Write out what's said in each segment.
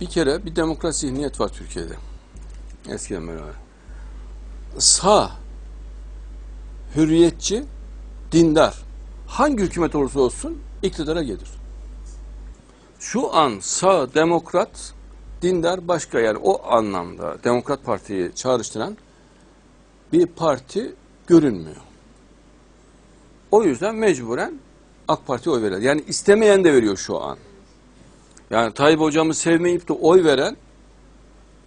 Bir kere bir demokrat zihniyet var Türkiye'de. Eskiden beri var. Sağ, hürriyetçi, dindar. Hangi hükümet olursa olsun iktidara gelir. Şu an sağ, demokrat, dindar başka yani o anlamda Demokrat Parti'yi çağrıştıran bir parti görünmüyor. O yüzden mecburen AK Parti'ye oy veriyor. Yani istemeyen de veriyor şu an. Yani Tayyip hocamı sevmeyip de oy veren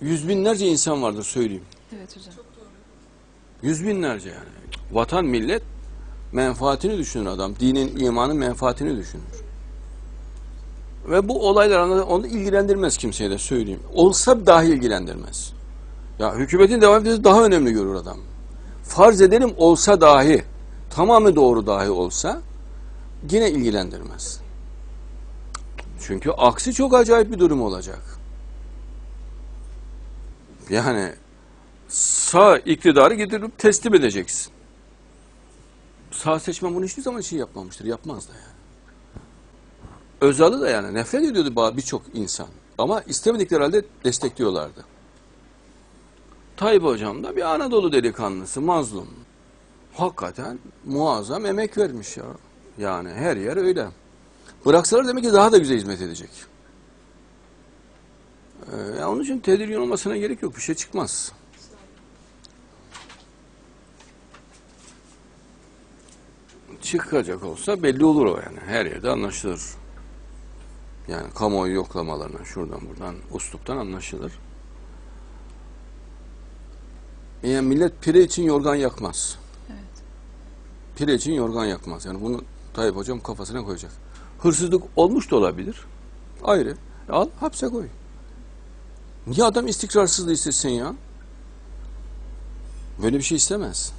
yüz binlerce insan vardır söyleyeyim. Evet hocam. Yüz binlerce yani. Vatan millet menfaatini düşünür adam. Dinin, imanın menfaatini düşünür. Ve bu olaylar onu- onu ilgilendirmez kimseye de söyleyeyim. Olsa dahi ilgilendirmez. Ya hükümetin devam etmesi daha önemli görür adam. Farz edelim olsa dahi, tamamı doğru dahi olsa yine ilgilendirmez. Çünkü aksi çok acayip bir durum olacak. Yani sağ iktidarı getirip teslim edeceksin. Sağ seçmen bunu hiçbir zaman şey yapmamıştır. Yapmaz da yani. Özal'ı da yani nefret ediyordu birçok insan. Ama istemedikleri halde destekliyorlardı. Tayyip Hocam da bir Anadolu delikanlısı, mazlum. Hakikaten muazzam emek vermiş ya. Yani her yer öyle. Bıraksalar demek ki daha da güzel hizmet edecek. Ee, ya onun için tedirgin olmasına gerek yok. Bir şey çıkmaz. çıkacak olsa belli olur o yani. Her yerde anlaşılır. Yani kamuoyu yoklamalarına şuradan buradan usluptan anlaşılır. Yani millet pire için yorgan yakmaz. Evet. Pire için yorgan yakmaz. Yani bunu Tayyip Hocam kafasına koyacak. Hırsızlık olmuş da olabilir. Ayrı. Al hapse koy. Niye adam istikrarsızlığı istesin ya? Böyle bir şey istemez.